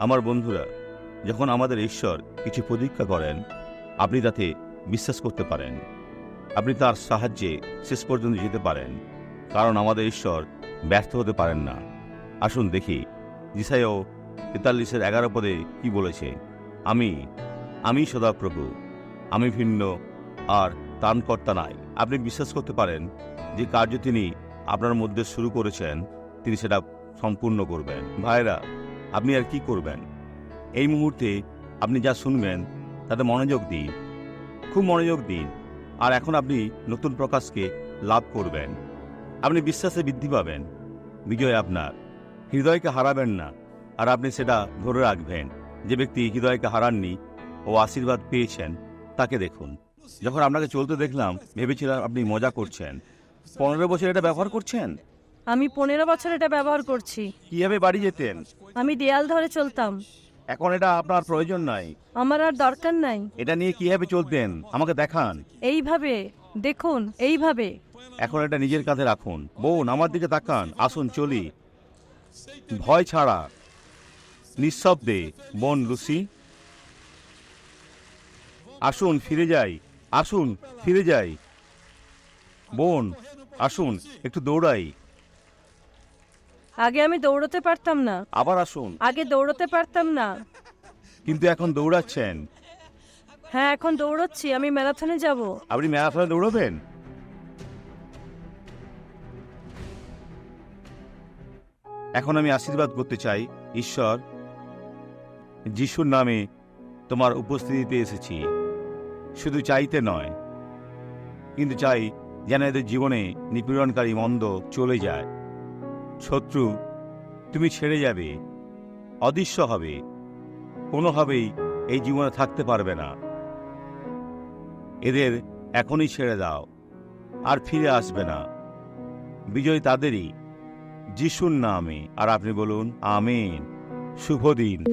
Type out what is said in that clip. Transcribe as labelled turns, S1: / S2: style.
S1: আমার বন্ধুরা, যখন আমাদের ঈশ্বর কিছু প্রতীক্ষা করেন, আপনি তাতে বিশ্বাস করতে পারেন। আপনি তার সাহায্যে শেষ পর্যন্ত যেতে পারেন, কারণ আমাদের ঈশ্বর ব্যর্থ হতে পারেন না। আসুন দেখি জিসাইও তেতাল্লিশের এগারো পদে কি বলেছে, আমি আমি সদাপ্রভু, আমি ভিন্ন আর ত্রাণকর্তা নাই। আপনি বিশ্বাস করতে পারেন যে কার্য তিনি আপনার মধ্যে শুরু করেছেন, তিনি সেটা সম্পূর্ণ করবেন। ভাইরা আপনি আর কি করবেন? এই মুহূর্তে আপনি যা শুনবেন, তাতে মনোযোগ দিন। খুব মনোযোগ দিন। আর এখন আপনি নতুন প্রকাশকে লাভ করবেন। আপনি বিশ্বাসে বৃদ্ধি পাবেন। বিজয় আপনার। হৃদয়কে হারাবেন না। আর আপনি সেটা ধরে রাখবেন। যে ব্যক্তি হৃদয়কে হারাননি ও আশীর্বাদ পেয়েছেন, তাকে দেখুন। যখন আপনাকে চলতে দেখলাম, ভেবেছিলাম আপনি মজা করছেন। পনেরো বছর এটা ব্যবহার করছেন?
S2: আমি পনেরো বছর এটা ব্যবহার করছি।
S1: কীভাবে বাড়ি যেতেন?
S2: আমি দেয়াল ধরে চলতাম।
S1: এখন এটা আপনার প্রয়োজন নাই।
S2: আমার আর দরকার নাই।
S1: এটা নিয়ে কীভাবে চলতেন? আমাকে দেখান।
S2: এইভাবে দেখুন এইভাবে।
S1: এখন এটা নিজের কাঁধে রাখুন। বোন আমার দিকে তাকান। আসুন চলি। ভয় ছাড়া। নিঃশব্দে। বোন লুসি। আসুন ফিরে যাই। আসুন ফিরে যাই। বোন আসুন একটু দৌড়াই।
S2: আগে আমি দৌড়তে পারতাম না।
S1: আবার আসুন।
S2: আগে দৌড়তে পারতাম না।
S1: কিন্তু এখন দৌড়াচ্ছেন।
S2: হ্যাঁ এখন দৌড়চ্ছি। আমি ম্যারাথনে যাব।
S1: আপনি ম্যারাথনে দৌড়বেন? এখন আমি আশীর্বাদ করতে চাই। ঈশ্বর যিশুর নামে তোমার উপস্থিতিতে এসেছি। শুধু চাইতে নয় কিন্তু চাই যেন এদের জীবনে নিপীড়নকারী মন্দ চলে যায়। শত্রু, তুমি ছেড়ে যাবে। অদৃশ্য হবে। কোনোভাবেই এই জীবনে থাকতে পারবে না। এদের এখনই ছেড়ে দাও, আর ফিরে আসবে না। বিজয় তাদেরই, যিশুর নামে। আর আপনি বলুন, আমিন। শুভ দিন।